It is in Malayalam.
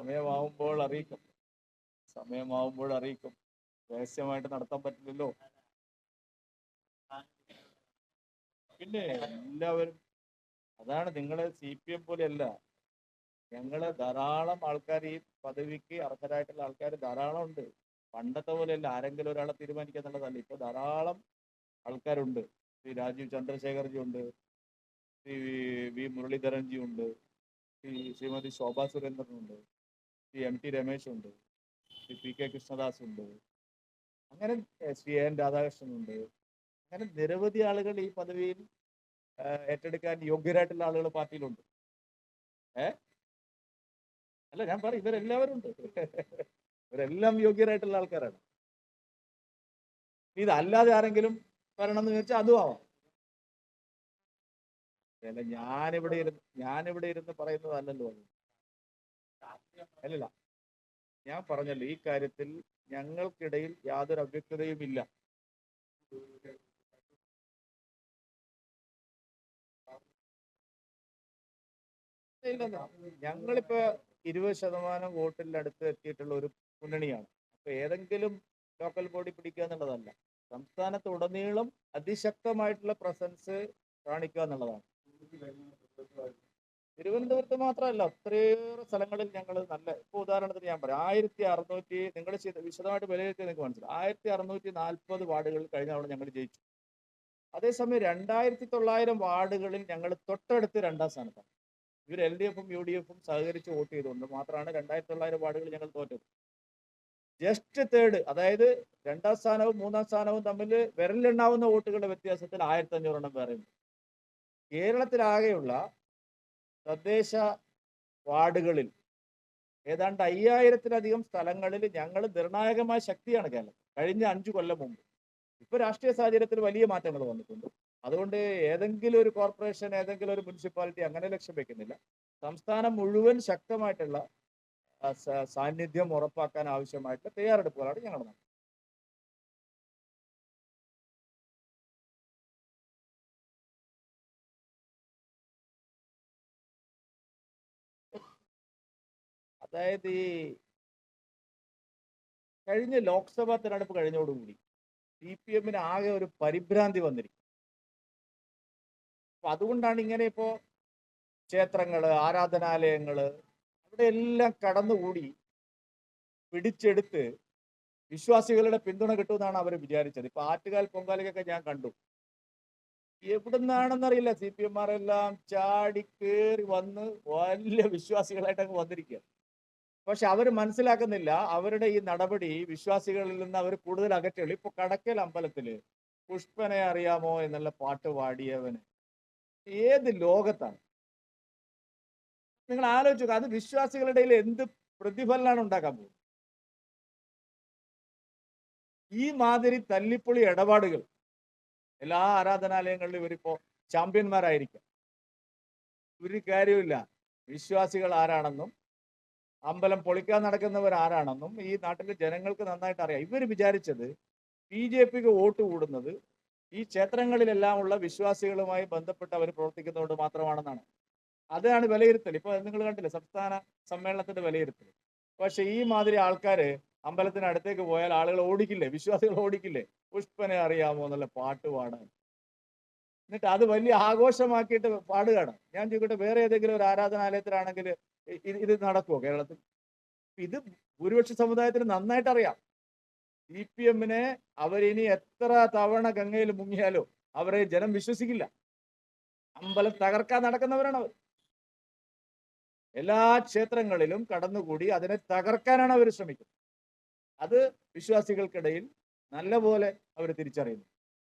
സമയമാവുമ്പോൾ അറിയിക്കും. സമയമാവുമ്പോൾ അറിയിക്കും. രഹസ്യമായിട്ട് നടത്താൻ പറ്റില്ലല്ലോ. പിന്നെ എല്ലാവരും അതാണ് നിങ്ങളെ സി പി എം പോലെയല്ല. ഞങ്ങൾ ധാരാളം ആൾക്കാർ ഈ പദവിക്ക് അർഹരായിട്ടുള്ള ആൾക്കാർ ധാരാളം ഉണ്ട്. പണ്ടത്തെ പോലെയല്ല. ആരെങ്കിലും ഒരാളെ തീരുമാനിക്കുക എന്നുള്ളതല്ല. ഇപ്പൊ ധാരാളം ആൾക്കാരുണ്ട്. ശ്രീ രാജീവ് ചന്ദ്രശേഖർജി ഉണ്ട്. ശ്രീ വി മുരളീധരൻജി ഉണ്ട്. ശ്രീ ശ്രീമതി ശോഭാ സുരേന്ദ്രൻ ഉണ്ട്. ശ്രീ എം ടി രമേശ് ഉണ്ട്. ശ്രീ പി കെ കൃഷ്ണദാസ് ഉണ്ട്. അങ്ങനെ ശ്രീ എൻ രാധാകൃഷ്ണൻ ഉണ്ട്. അങ്ങനെ നിരവധി ആളുകൾ ഈ പദവിയിൽ ഏറ്റെടുക്കാൻ യോഗ്യരായിട്ടുള്ള ആളുകൾ പാർട്ടിയിലുണ്ട്. ഏ അല്ല ഞാൻ പറയും ഇവരെല്ലാവരും ഉണ്ട്. ഇവരെല്ലാം യോഗ്യരായിട്ടുള്ള ആൾക്കാരാണ്. ഇതല്ലാതെ ആരെങ്കിലും വരണം എന്ന് ചോദിച്ചാൽ അതും ആവാം. അല്ല ഞാനിവിടെ ഇരുന്ന് ഞാനിവിടെ ഇരുന്ന് പറയുന്നതല്ലല്ലോ അത്. അല്ലല്ല. ഞാൻ പറഞ്ഞല്ലോ ഈ കാര്യത്തിൽ ഞങ്ങൾക്കിടയിൽ യാതൊരു അവ്യക്തതയും ഇല്ല. ഞങ്ങളിപ്പോ ഇരുപത് ശതമാനം വോട്ടിൽ അടുത്ത് എത്തിയിട്ടുള്ള ഒരു മുന്നണിയാണ്. അപ്പൊ ഏതെങ്കിലും ലോക്കൽ ബോഡി പിടിക്കുക എന്നുള്ളതല്ല. സംസ്ഥാനത്ത് ഉടനീളം അതിശക്തമായിട്ടുള്ള പ്രസൻസ് കാണിക്കുക എന്നുള്ളതാണ്. തിരുവനന്തപുരത്ത് മാത്രമല്ല ഒത്തിരിയേറെ സ്ഥലങ്ങളിൽ ഞങ്ങൾ നല്ല ഇപ്പൊ ഉദാഹരണത്തിന് ഞാൻ പറയാം ആയിരത്തി അറുന്നൂറ്റി നിങ്ങൾ വിശദമായിട്ട് വിലയിരുത്തി നിങ്ങൾക്ക് മനസ്സിലായി ആയിരത്തി അറുന്നൂറ്റി നാൽപ്പത് വാർഡുകളിൽ കഴിഞ്ഞ തവണ ഞങ്ങൾ ജയിച്ചു. അതേസമയം രണ്ടായിരത്തി തൊള്ളായിരം വാർഡുകളിൽ ഞങ്ങൾ തൊട്ടടുത്ത് രണ്ടാം സ്ഥാനത്താണ്. ഇവർ എൽ ഡി എഫും യു ഡി എഫും സഹകരിച്ച് വോട്ട് ചെയ്തുകൊണ്ട് മാത്രമാണ് രണ്ടായിരത്തി തൊള്ളായിരം വാർഡുകൾ ഞങ്ങൾ തോറ്റത്. ജസ്റ്റ് തേർഡ് അതായത് രണ്ടാം സ്ഥാനവും മൂന്നാം സ്ഥാനവും തമ്മിൽ വിരലിലെണ്ണാവുന്ന വോട്ടുകളുടെ വ്യത്യാസത്തിൽ ആയിരത്തി അഞ്ഞൂറെണ്ണം വേറെ ഉണ്ട് കേരളത്തിലാകെയുള്ള തദ്ദേശ വാർഡുകളിൽ ഏതാണ്ട് അയ്യായിരത്തിലധികം സ്ഥലങ്ങളിൽ ഞങ്ങൾ നിർണായകമായ ശക്തിയാണ് കേരളം. കഴിഞ്ഞ അഞ്ചു കൊല്ലം മുമ്പ്. ഇപ്പൊ രാഷ്ട്രീയ സാഹചര്യത്തിൽ വലിയ മാറ്റങ്ങൾ വന്നിട്ടുണ്ട്. അതുകൊണ്ട് ഏതെങ്കിലും ഒരു കോർപ്പറേഷൻ ഏതെങ്കിലും ഒരു മുനിസിപ്പാലിറ്റി അങ്ങനെ ലക്ഷ്യം വെക്കുന്നില്ല. സംസ്ഥാനം മുഴുവൻ ശക്തമായിട്ടുള്ള സാന്നിധ്യം ഉറപ്പാക്കാൻ ആവശ്യമായിട്ടുള്ള തയ്യാറെടുപ്പുകളാണ് ഞങ്ങൾ നടത്തുന്നത്. അതായത് ഈ കഴിഞ്ഞ ലോക്സഭാ തെരഞ്ഞെടുപ്പ് കഴിഞ്ഞോടുകൂടി സി പി എമ്മിന് ആകെ ഒരു പരിഭ്രാന്തി വന്നിരിക്കും അപ്പൊ അതുകൊണ്ടാണ് ഇങ്ങനെ ഇപ്പോ ക്ഷേത്രങ്ങൾ ആരാധനാലയങ്ങൾ അവിടെയെല്ലാം കടന്നുകൂടി പിടിച്ചെടുത്ത് വിശ്വാസികളുടെ പിന്തുണ കിട്ടുമെന്നാണ് അവർ വിചാരിച്ചത്. ഇപ്പൊ ആറ്റുകാൽ പൊങ്കാലയ്ക്കൊക്കെ ഞാൻ കണ്ടു. എവിടുന്നാണെന്നറിയില്ല. സി പി എമ്മാരെല്ലാം ചാടി കയറി വന്ന് വലിയ വിശ്വാസികളായിട്ടങ്ങ് വന്നിരിക്കുക പക്ഷെ അവർ മനസ്സിലാക്കുന്നില്ല. അവരുടെ ഈ നടപടി വിശ്വാസികളിൽ നിന്ന് അവർ കൂടുതൽ അകറ്റുള്ളൂ ഇപ്പൊ കടക്കൽ അമ്പലത്തിൽ പുഷ്പനെ അറിയാമോ എന്നുള്ള പാട്ട് പാടിയവന് ഏത് ലോകത്താണ്? നിങ്ങൾ ആലോചിച്ചു നോക്കുക, അത് വിശ്വാസികളുടെ എന്ത് പ്രതിഫലനാണ് ഉണ്ടാക്കാൻ പോകുന്നത്? ഈ മാതിരി തല്ലിപ്പൊളി ഇടപാടുകൾ എല്ലാ ആരാധനാലയങ്ങളിലും ഇവരിപ്പോ ചാമ്പ്യന്മാരായിരിക്കാം. ഒരു കാര്യമില്ല വിശ്വാസികൾ ആരാണെന്നും അമ്പലം പൊളിക്കാൻ നടക്കുന്നവർ ആരാണെന്നും ഈ നാട്ടിലെ ജനങ്ങൾക്ക് നന്നായിട്ട് അറിയാം. ഇവർ വിചാരിച്ചത് ബി ജെ പിക്ക് വോട്ട് കൂടുന്നത് ഈ ക്ഷേത്രങ്ങളിലെല്ലാം ഉള്ള വിശ്വാസികളുമായി ബന്ധപ്പെട്ട് അവർ പ്രവർത്തിക്കുന്നതുകൊണ്ട് മാത്രമാണെന്നാണ്. അതാണ് വിലയിരുത്തൽ. ഇപ്പൊ നിങ്ങൾ കണ്ടില്ലേ സംസ്ഥാന സമ്മേളനത്തിന്റെ വിലയിരുത്തൽ. പക്ഷെ ഈ മാതിരി ആൾക്കാര് അമ്പലത്തിന് അടുത്തേക്ക് പോയാൽ ആളുകൾ ഓടിക്കില്ലേ? വിശ്വാസികൾ ഓടിക്കില്ലേ? പുഷ്പനെ അറിയാമോ എന്നുള്ള പാട്ട് പാടാൻ. എന്നിട്ട് അത് വലിയ ആഘോഷമാക്കിയിട്ട് പാടുകയാണ്. ഞാൻ ചോദിക്കട്ടെ വേറെ ഏതെങ്കിലും ഒരു ആരാധനാലയത്തിലാണെങ്കിൽ ഇത് നടക്കുമോ കേരളത്തിൽ? ഇത് ഭൂരിപക്ഷ സമുദായത്തിന് നന്നായിട്ട് അറിയാം സി പി എമ്മിനെ അവരിനി എത്ര തവണ ഗംഗയിൽ മുങ്ങിയാലോ അവരെ ജനം വിശ്വസിക്കില്ല. അമ്പലം തകർക്കാൻ നടക്കുന്നവരാണ് അവർ എല്ലാ ക്ഷേത്രങ്ങളിലും കടന്നുകൂടി അതിനെ തകർക്കാനാണ് അവർ ശ്രമിക്കുന്നത്. അത് വിശ്വാസികൾക്കിടയിൽ നല്ലപോലെ അവർ തിരിച്ചറിയുന്നു.